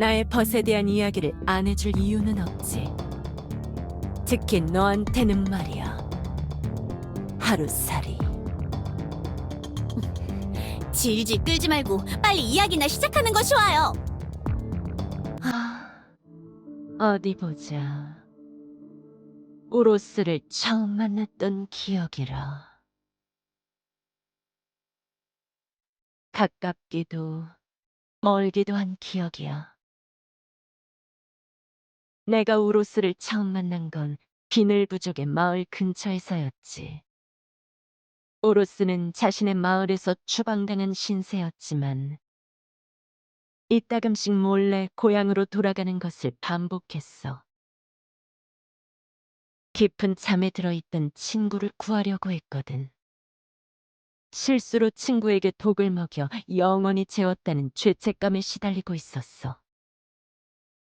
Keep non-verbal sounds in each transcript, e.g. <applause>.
나의 벗에 대한 이야기를 안 해줄 이유는 없지. 특히 너한테는 말이야. 하루살이. <laughs> 질질 끌지 말고 빨리 이야기나 시작하는 것이 와요. 아, 어디 보자. 우로스를 처음 만났던 기억이라. 가깝기도 멀기도 한 기억이야. 내가 우로스를 처음 만난 건 비늘 부족의 마을 근처에서였지. 우로스는 자신의 마을에서 추방당한 신세였지만 이따금씩 몰래 고향으로 돌아가는 것을 반복했어. 깊은 잠에 들어있던 친구를 구하려고 했거든. 실수로 친구에게 독을 먹여 영원히 재웠다는 죄책감에 시달리고 있었어.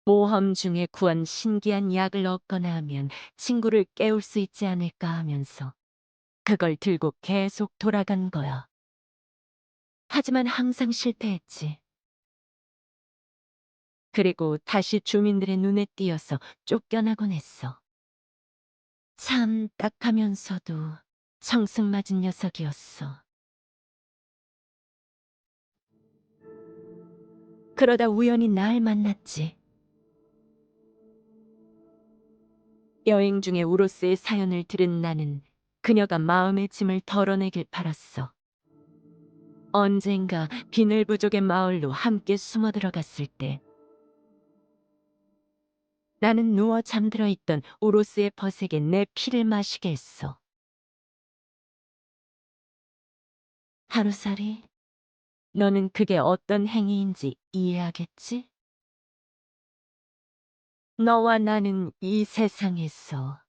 모험 중에 구한 신기한 약을 얻거나 하면 친구를 깨울 수 있지 않을까 하면서 그걸 들고 계속 돌아간 거야. 하지만 항상 실패했지. 그리고 다시 주민들의 눈에 띄어서 쫓겨나곤 했어. 참 딱하면서도 청승맞은 녀석이었어. 그러다 우연히 날 만났지. 여행 중에 우로스의 사연을 들은 나는 그녀가 마음의 짐을 덜어내길 바랐어. 언젠가 비늘 부족의 마을로 함께 숨어 들어갔을 때 나는 누워 잠들어 있던 오로스의 벗에게 내 피를 마시게 했어. 하루살이, 너는 그게 어떤 행위인지 이해하겠지? 너와 나는 이 세상에서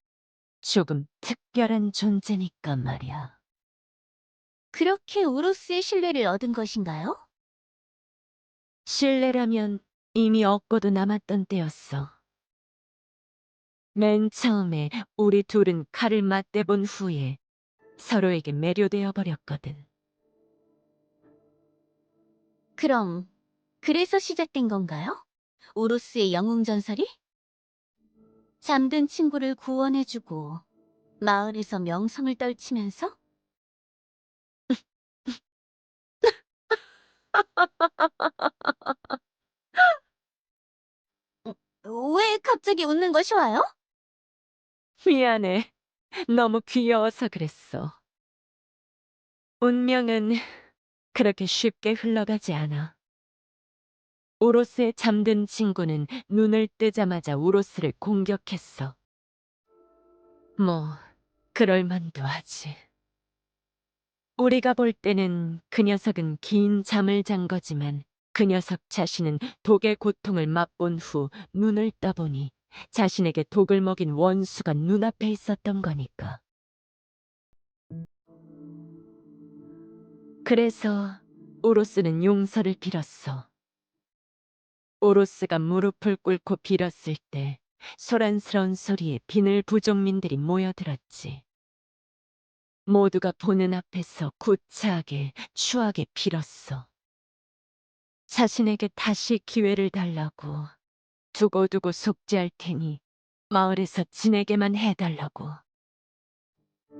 조금 특별한 존재니까 말이야. 그렇게 우로스의 신뢰를 얻은 것인가요? 신뢰라면 이미 얻고도 남았던 때였어. 맨 처음에 우리 둘은 칼을 맞대본 후에 서로에게 매료되어 버렸거든. 그럼 그래서 시작된 건가요? 우로스의 영웅 전설이? 잠든 친구를 구원해주고 마을에서 명성을 떨치면서 <laughs> 왜 갑자기 웃는 것이 와요? 미안해. 너무 귀여워서 그랬어. 운명은 그렇게 쉽게 흘러가지 않아. 우로스의 잠든 친구는 눈을 뜨자마자 우로스를 공격했어. 뭐, 그럴만도 하지. 우리가 볼 때는 그 녀석은 긴 잠을 잔 거지만 그 녀석 자신은 독의 고통을 맛본 후 눈을 떠보니 자신에게 독을 먹인 원수가 눈앞에 있었던 거니까. 그래서 오로스는 용서를 빌었어. 오로스가 무릎을 꿇고 빌었을 때 소란스러운 소리에 비늘 부족민들이 모여들었지. 모두가 보는 앞에서 구차하게 추하게 빌었어. 자신에게 다시 기회를 달라고 두고두고 속죄할 테니 마을에서 지내게만 해달라고.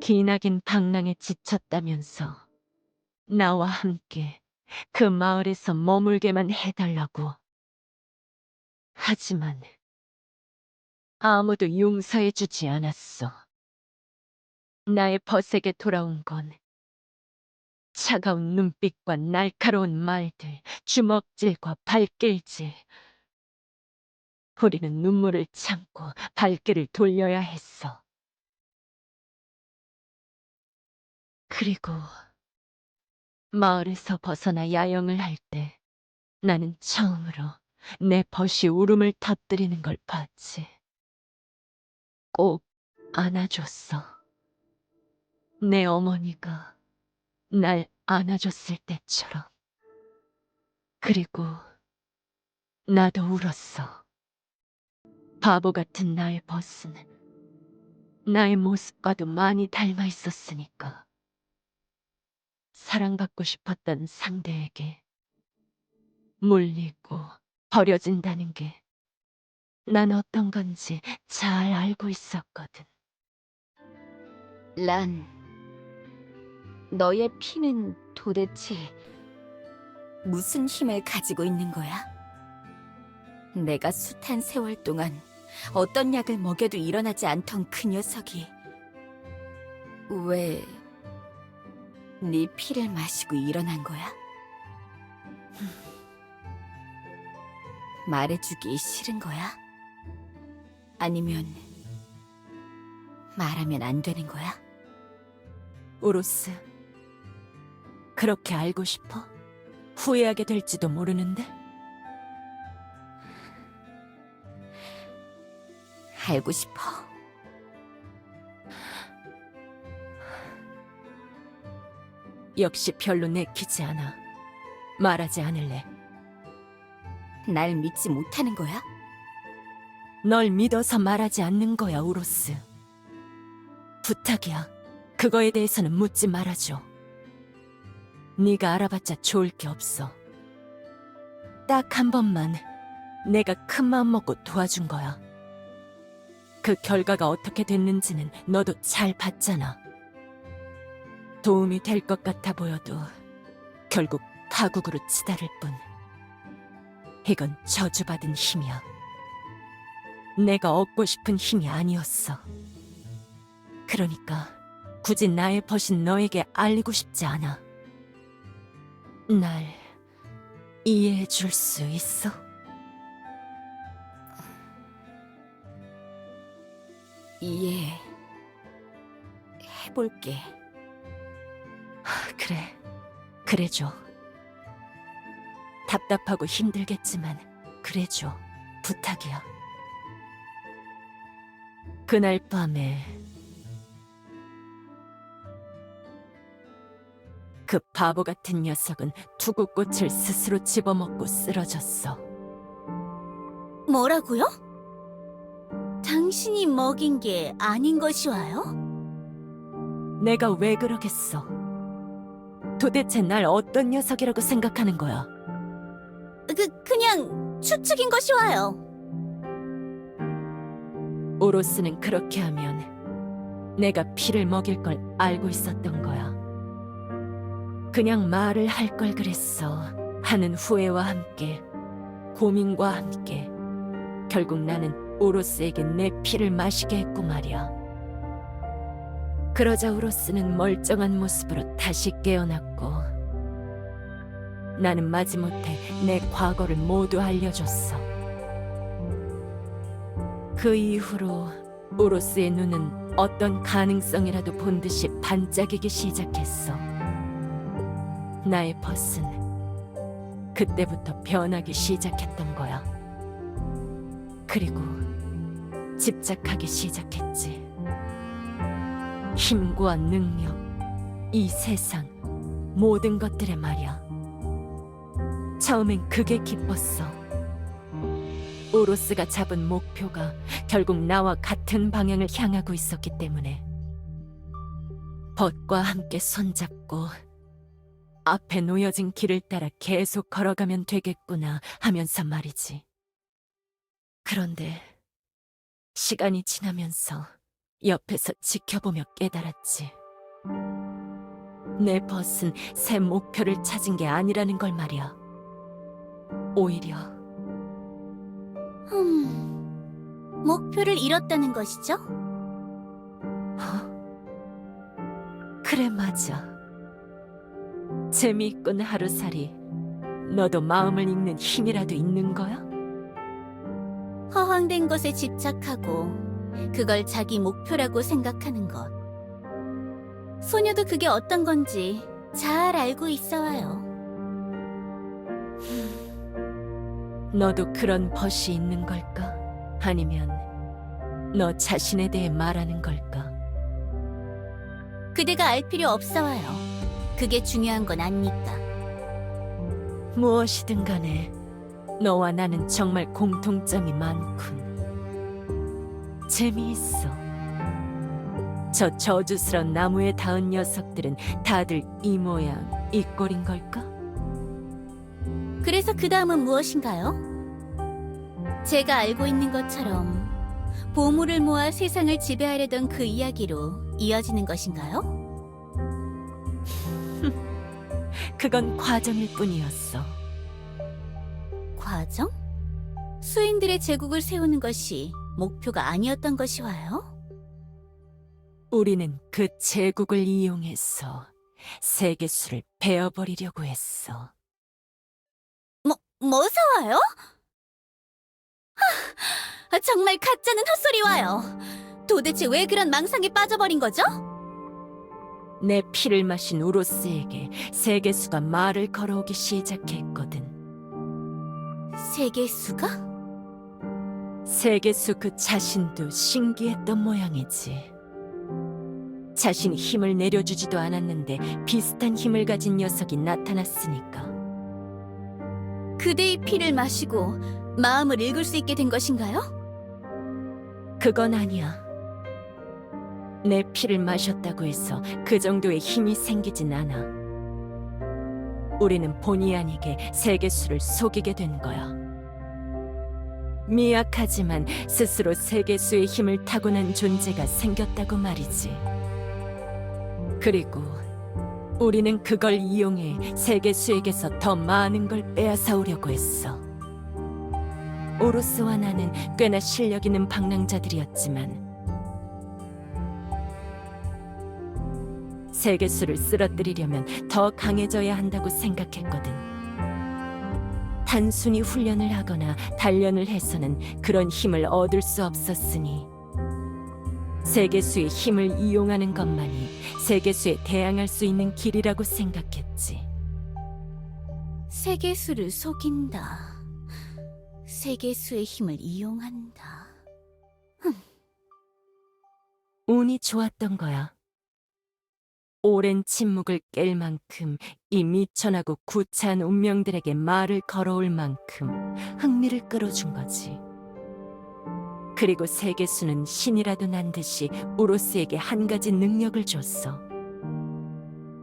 기나긴 방랑에 지쳤다면서 나와 함께 그 마을에서 머물게만 해달라고. 하지만 아무도 용서해주지 않았어. 나의 벗에게 돌아온 건 차가운 눈빛과 날카로운 말들, 주먹질과 발길질. 우리는 눈물을 참고 발길을 돌려야 했어. 그리고 마을에서 벗어나 야영을 할 때 나는 처음으로 내 벗이 울음을 터뜨리는 걸 봤지. 꼭 안아줬어. 내 어머니가 날 안아줬을 때처럼. 그리고 나도 울었어. 바보 같은 나의 버스는 나의 모습과도 많이 닮아 있었으니까. 사랑받고 싶었던 상대에게 물리고 버려진다는 게 난 어떤 건지 잘 알고 있었거든. 란, 너의 피는 도대체 무슨 힘을 가지고 있는 거야? 내가 숱한 세월 동안 어떤 약을 먹여도 일어나지 않던 그 녀석이 왜 네 피를 마시고 일어난 거야? 흠. 말해주기 싫은 거야? 아니면 말하면 안 되는 거야? 오로스, 그렇게 알고 싶어? 후회하게 될지도 모르는데? 알고 싶어. 역시 별로 내키지 않아. 말하지 않을래. 날 믿지 못하는 거야? 널 믿어서 말하지 않는 거야, 오로스. 부탁이야. 그거에 대해서는 묻지 말아줘. 네가 알아봤자 좋을 게 없어. 딱 한 번만 내가 큰 마음 먹고 도와준 거야. 그 결과가 어떻게 됐는지는 너도 잘 봤잖아. 도움이 될 것 같아 보여도 결국 파국으로 치달을 뿐. 이건 저주받은 힘이야. 내가 얻고 싶은 힘이 아니었어. 그러니까 굳이 나의 벗인 너에게 알리고 싶지 않아. 날 이해해 줄 수 있어? 이해 해 볼게. 그래, 그래줘. 답답하고 힘들겠지만 그래줘. 부탁이야. 그날 밤에 그 바보 같은 녀석은 투구꽃을 스스로 집어먹고 쓰러졌어. 뭐라고요? 당신이 먹인 게 아닌 것이 와요? 내가 왜 그러겠어? 도대체 날 어떤 녀석이라고 생각하는 거야? 그 그냥 추측인 것이와요. 오로스는 그렇게 하면 내가 피를 먹일 걸 알고 있었던 거야. 그냥 말을 할 걸 그랬어. 하는 후회와 함께, 고민과 함께, 결국 나는 오로스에게 내 피를 마시게 했고 말이야. 그러자 오로스는 멀쩡한 모습으로 다시 깨어났고, 나는 마지못해 내 과거를 모두 알려줬어. 그 이후로 오로스의 눈은 어떤 가능성이라도 본 듯이 반짝이기 시작했어. 나의 벗은 그때부터 변하기 시작했던 거야. 그리고 집착하기 시작했지. 힘과 능력, 이 세상, 모든 것들에 말이야. 처음엔 그게 기뻤어. 오로스가 잡은 목표가 결국 나와 같은 방향을 향하고 있었기 때문에 벗과 함께 손잡고 앞에 놓여진 길을 따라 계속 걸어가면 되겠구나 하면서 말이지. 그런데 시간이 지나면서 옆에서 지켜보며 깨달았지. 내 벗은 새 목표를 찾은 게 아니라는 걸 말이야. 오히려 음, 목표를 잃었다는 것이죠? 어? 그래 맞아. 재미있군 하루살이. 너도 마음을 읽는 힘이라도 있는 거야? 허황된 것에 집착하고 그걸 자기 목표라고 생각하는 것. 소녀도 그게 어떤 건지 잘 알고 있어와요. 너도 그런 벗이 있는 걸까? 아니면 너 자신에 대해 말하는 걸까? 그대가 알 필요 없어와요. 그게 중요한 건 아니니까. 무엇이든 간에 너와 나는 정말 공통점이 많군. 재미있어. 저 저주스런 나무에 닿은 녀석들은 다들 이 모양, 이 꼴인 걸까? 그래서 그 다음은 무엇인가요? 제가 알고 있는 것처럼 보물을 모아 세상을 지배하려던 그 이야기로 이어지는 것인가요? <laughs> 그건 과정일 뿐이었어. 과정? 수인들의 제국을 세우는 것이 목표가 아니었던 것이와요? 우리는 그 제국을 이용해서 세계수를 베어버리려고 했어. 뭐, 뭐서와요? 하, 정말 가짜는 헛소리와요. 도대체 왜 그런 망상에 빠져버린 거죠? 내 피를 마신 우로스에게 세계수가 말을 걸어오기 시작했거든. 세계수가? 세계수 그 자신도 신기했던 모양이지. 자신이 힘을 내려주지도 않았는데 비슷한 힘을 가진 녀석이 나타났으니까. 그대의 피를 마시고 마음을 읽을 수 있게 된 것인가요? 그건 아니야. 내 피를 마셨다고 해서 그 정도의 힘이 생기진 않아. 우리는 본의 아니게 세계수를 속이게 된 거야. 미약하지만 스스로 세계수의 힘을 타고난 존재가 생겼다고 말이지. 그리고 우리는 그걸 이용해 세계수에게서 더 많은 걸 빼앗아오려고 했어. 오로스와 나는 꽤나 실력 있는 방랑자들이었지만 세계수를 쓰러뜨리려면 더 강해져야 한다고 생각했거든. 단순히 훈련을 하거나 단련을 해서는 그런 힘을 얻을 수 없었으니 세계수의 힘을 이용하는 것만이 세계수에 대항할 수 있는 길이라고 생각했지. 세계수를 속인다. 세계수의 힘을 이용한다. 운이 좋았던 거야. 오랜 침묵을 깰 만큼 이 미천하고 구차한 운명들에게 말을 걸어올 만큼 흥미를 끌어준 거지. 그리고 세계수는 신이라도 난 듯이 우로스에게 한 가지 능력을 줬어.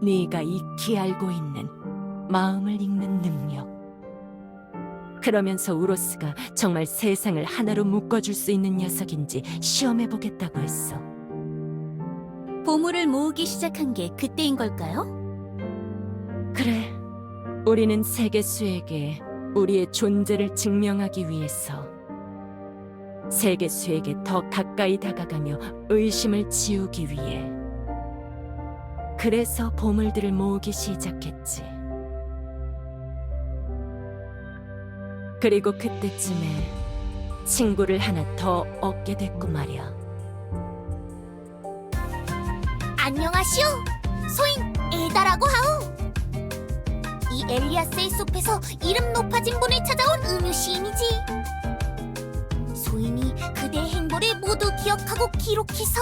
네가 익히 알고 있는 마음을 읽는 능력. 그러면서 우로스가 정말 세상을 하나로 묶어줄 수 있는 녀석인지 시험해보겠다고 했어. 보물을 모으기 시작한 게 그때인 걸까요? 그래. 우리는 세계수에게 우리의 존재를 증명하기 위해서 세계 수에게 더 가까이 다가가며 의심을 지우기 위해 그래서 보물들을 모으기 시작했지. 그리고 그때쯤에 친구를 하나 더 얻게 됐고 말이야. 안녕하시오. 소인 에다라고 하오. 이 엘리아스의 숲에서 이름 높아진 분을 찾아온 음유 시인이지. 모두 기억하고 기록해서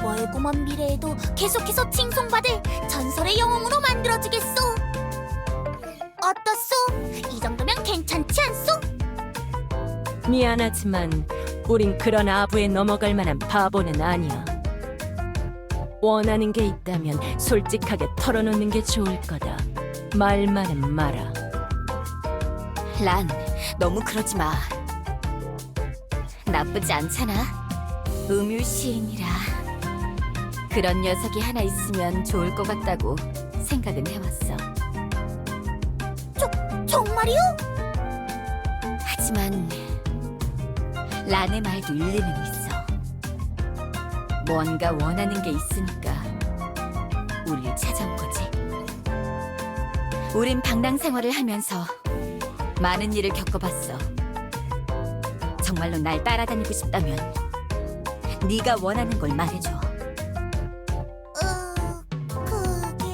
멀고 먼 미래에도 계속해서 칭송받을 전설의 영웅으로 만들어주겠소. 어떻소? 이 정도면 괜찮지 않소? 미안하지만 우린 그런 아부에 넘어갈 만한 바보는 아니야. 원하는 게 있다면 솔직하게 털어놓는 게 좋을 거다. 말만은 마라. 란, 너무 그러지 마. 나쁘지 않잖아. 음유 시인이라. 그런 녀석이 하나 있으면 좋을 것 같다고 생각은 해왔어. 정말이오? 하지만 란의 말도 일리는 있어. 뭔가 원하는 게 있으니까 우리를 찾아온 거지. 우린 방랑 생활을 하면서 많은 일을 겪어봤어. 정말로 날 따라다니고 싶다면 네가 원하는 걸 말해줘. 어, 그게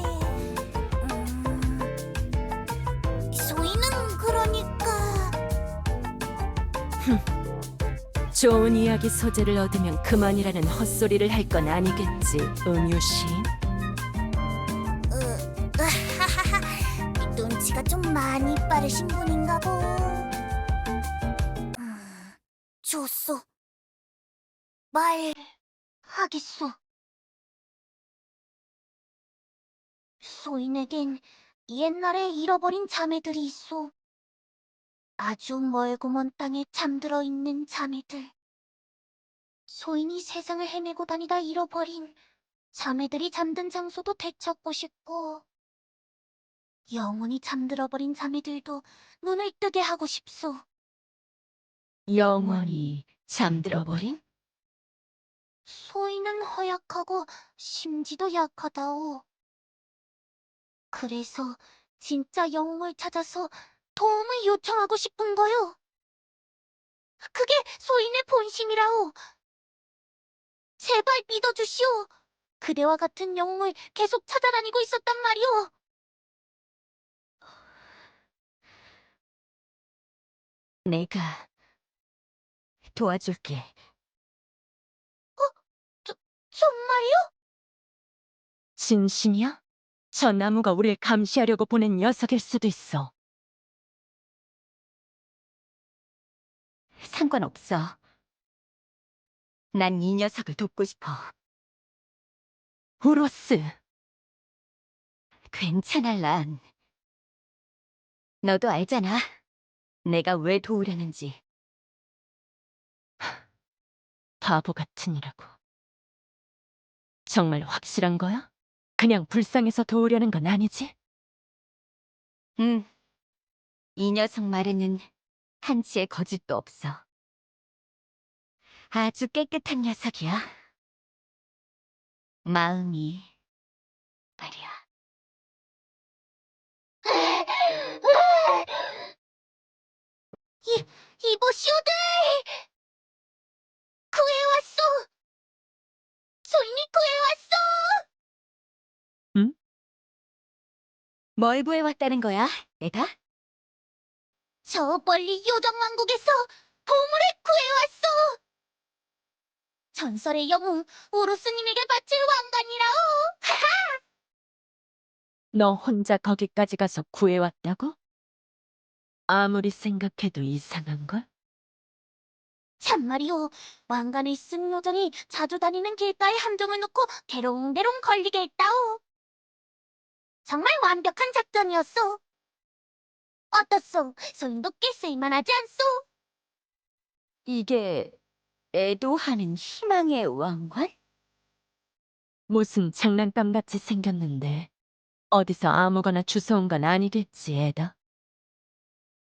음, 소희는 그러니까 좋은 이야기 소재를 얻으면 그만이라는 헛소리를 할 건 아니겠지, 음유씨. 으, 으하하하, 눈치가 좀 많이 빠르신 분인 말하겠소. 소인에겐 옛날에 잃어버린 자매들이 있소. 아주 멀고 먼 땅에 잠들어 있는 자매들. 소인이 세상을 헤매고 다니다 잃어버린 자매들이 잠든 장소도 되찾고 싶고, 영원히 잠들어버린 자매들도 눈을 뜨게 하고 싶소. 영원히 잠들어버린? 소인은 허약하고 심지도 약하다오. 그래서 진짜 영웅을 찾아서 도움을 요청하고 싶은 거요. 그게 소인의 본심이라오. 제발 믿어주시오. 그대와 같은 영웅을 계속 찾아다니고 있었단 말이오. 내가 도와줄게. 정말요? 진심이야? 저 나무가 우릴 감시하려고 보낸 녀석일 수도 있어. 상관없어. 난 이 녀석을 돕고 싶어. 우로스, 괜찮아, 란. 너도 알잖아. 내가 왜 도우려는지. 바보 같으니라고. 정말 확실한 거야? 그냥 불쌍해서 도우려는 건 아니지? 응. 이 녀석 말에는 한치의 거짓도 없어. 아주 깨끗한 녀석이야. 마음이 말이야. 이보시오들! 구해왔소! 소인이 구해왔소! 뭘 구해왔다는 거야, 내가? 저 멀리 요정왕국에서 보물을 구해왔어! 전설의 영웅 우루스님에게 바칠 왕관이라오! 너 혼자 거기까지 가서 구해왔다고? 아무리 생각해도 이상한걸? 참말이오, 왕관을 쓴 요정이 자주 다니는 길가에 함정을 놓고 대롱대롱 걸리게 했다오. 정말 완벽한 작전이었소. 어떻소? 소인도 꽤 쓸만하지 않소? 이게 애도하는 희망의 왕관? 무슨 장난감 같이 생겼는데 어디서 아무거나 주워온 건 아니겠지, 애다?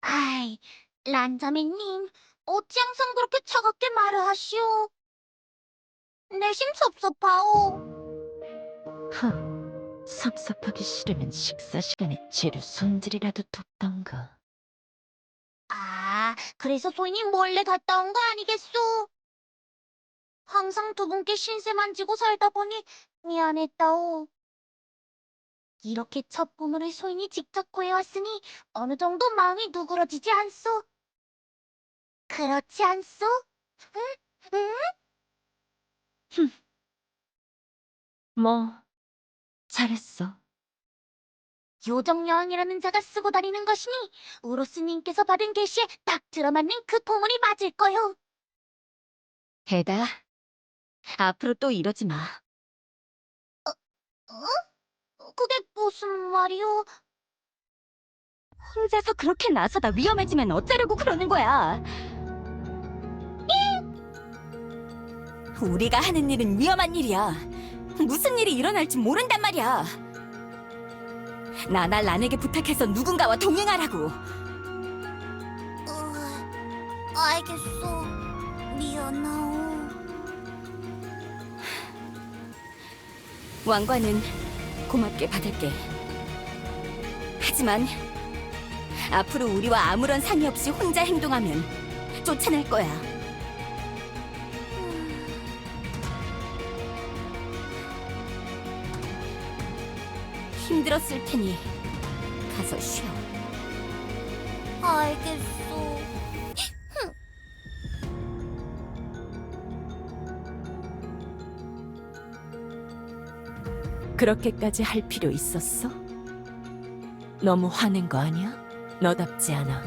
아이, 란자매님, 어찌 항상 그렇게 차갑게 말을 하시오? 내심 섭섭하오. 흥, 섭섭하기 싫으면 식사 시간에 재료 손질이라도 돕던가. 아, 그래서 소인이 몰래 갔다 온 거 아니겠소? 항상 두 분께 신세만 지고 살다 보니 미안했다오. 이렇게 첫 보물을 소인이 직접 구해왔으니 어느 정도 마음이 누그러지지 않소? 그렇지 않소? 응? 응? 뭐, 잘했어. 요정 여왕이라는 자가 쓰고 다니는 것이니 우로스님께서 받은 계시에 딱 들어맞는 그 보물이 맞을 거요. 애다, 앞으로 또 이러지 마. 그게 무슨 말이오? 혼자서 그렇게 나서다 위험해지면 어쩌려고 그러는 거야? 우리가 하는 일은 위험한 일이야. 무슨 일이 일어날지 모른단 말이야. 나날 란에게 부탁해서 누군가와 동행하라고. 어, 알겠소. 미안하오. 왕관은 고맙게 받을게. 하지만 앞으로 우리와 아무런 상의 없이 혼자 행동하면 쫓아낼 거야. 힘들었을 테니 가서 쉬어. 알겠소. 그렇게까지 할 필요 있었어? 너무 화낸 거 아니야? 너답지 않아.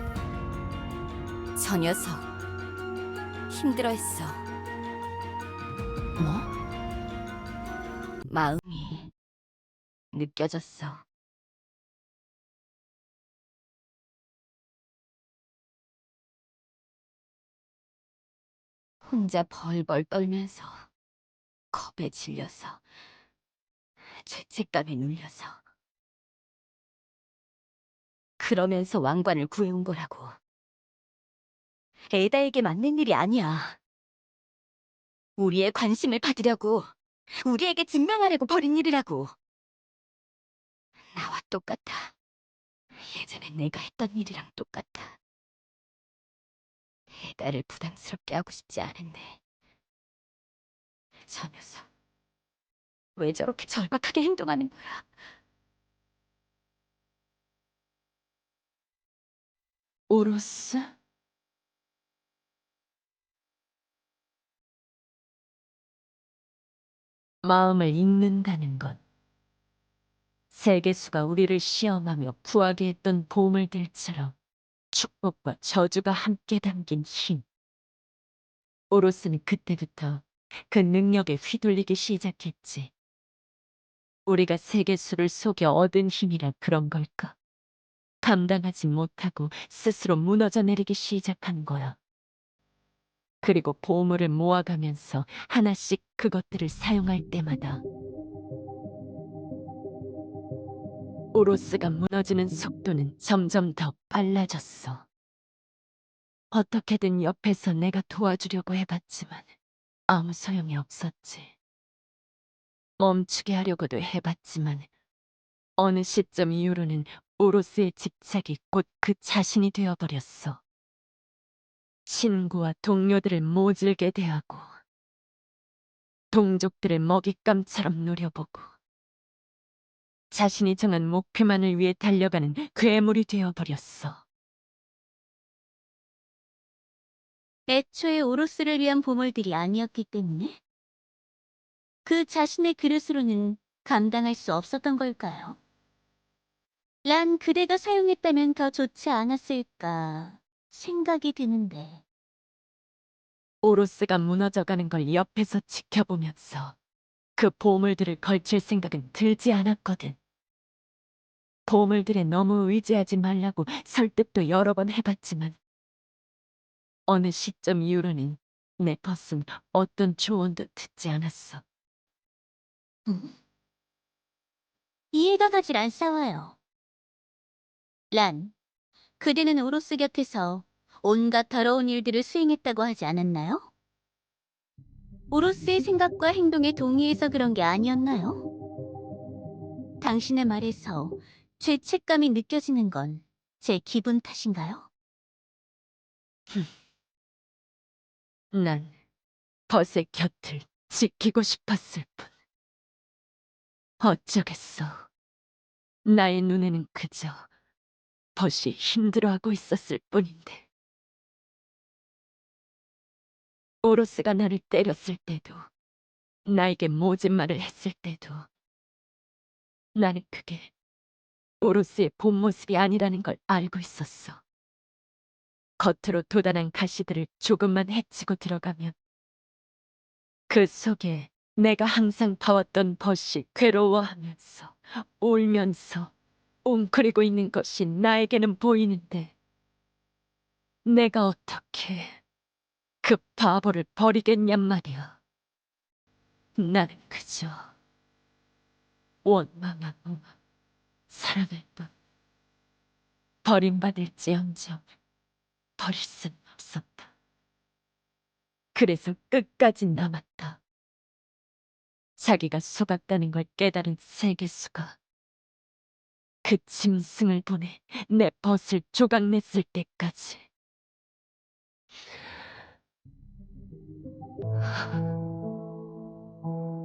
저 녀석 힘들어했어. 느껴졌어. 혼자 벌벌 떨면서 겁에 질려서 죄책감에 눌려서 그러면서 왕관을 구해온 거라고. 에다에게 맞는 일이 아니야. 우리의 관심을 받으려고, 우리에게 증명하려고 벌인 일이라고. 나와 똑같아. 예전에 내가 했던 일이랑 똑같아. 에다를 부담스럽게 하고 싶지 않은데. 저 녀석. 왜 저렇게 절박하게 행동하는 거야? 오로스? 마음을 읽는다는 것. 세계수가 우리를 시험하며 구하게 했던 보물들처럼 축복과 저주가 함께 담긴 힘. 오로스는 그때부터 그 능력에 휘둘리기 시작했지. 우리가 세계수를 속여 얻은 힘이라 그런 걸까? 감당하지 못하고 스스로 무너져 내리기 시작한 거야. 그리고 보물을 모아가면서 하나씩 그것들을 사용할 때마다 오로스가 무너지는 속도는 점점 더 빨라졌어. 어떻게든 옆에서 내가 도와주려고 해봤지만 아무 소용이 없었지. 멈추게 하려고도 해봤지만 어느 시점 이후로는 오로스의 집착이 곧 그 자신이 되어버렸어. 친구와 동료들을 모질게 대하고, 동족들을 먹잇감처럼 노려보고, 자신이 정한 목표만을 위해 달려가는 괴물이 되어버렸어. 애초에 오로스를 위한 보물들이 아니었기 때문에 그 자신의 그릇으로는 감당할 수 없었던 걸까요? 란 그대가 사용했다면 더 좋지 않았을까 생각이 드는데 오로스가 무너져가는 걸 옆에서 지켜보면서 그 보물들을 걸칠 생각은 들지 않았거든. 보물들에 너무 의지하지 말라고 설득도 여러 번 해봤지만 어느 시점 이후로는 내 버스는 어떤 조언도 듣지 않았어. 이해가 가질 않사와요. 란, 그대는 오로스 곁에서 온갖 더러운 일들을 수행했다고 하지 않았나요? 오로스의 생각과 행동에 동의해서 그런 게 아니었나요? 당신의 말에서 죄책감이 느껴지는 건 제 기분 탓인가요? 난 벗의 곁을 지키고 싶었을 뿐. 어쩌겠어. 나의 눈에는 그저 벗이 힘들어하고 있었을 뿐인데. 오로스가 나를 때렸을 때도, 나에게 모진 말을 했을 때도, 나는 그게 오로스의 본 모습이 아니라는 걸 알고 있었어. 겉으로 도단한 가시들을 조금만 헤치고 들어가면 그 속에 내가 항상 봐왔던 벗이 괴로워하면서 울면서 웅크리고 있는 것이 나에게는 보이는데 내가 어떻게 그 바보를 버리겠냔 말이야. 나는 그저 원망하고 사랑할 뿐 버림받을지언정 버릴 순 없었다. 그래서 끝까지 남았다. 자기가 속았다는 걸 깨달은 세계수가 그 짐승을 보내 내 벗을 조각냈을 때까지.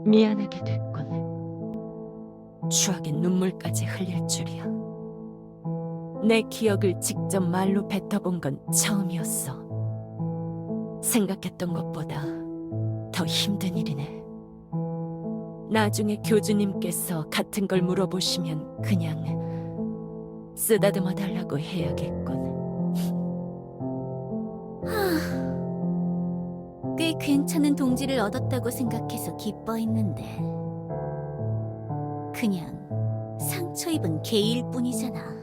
미안하게 됐군. 추억의 눈물까지 흘릴 줄이야. 내 기억을 직접 말로 뱉어본 건 처음이었어. 생각했던 것보다 더 힘든 일이네. 나중에 교주님께서 같은 걸 물어보시면 그냥 쓰다듬어 달라고 해야겠군. 꽤 괜찮은 동지를 얻었다고 생각해서 기뻐했는데 그냥 상처 입은 개일 뿐이잖아.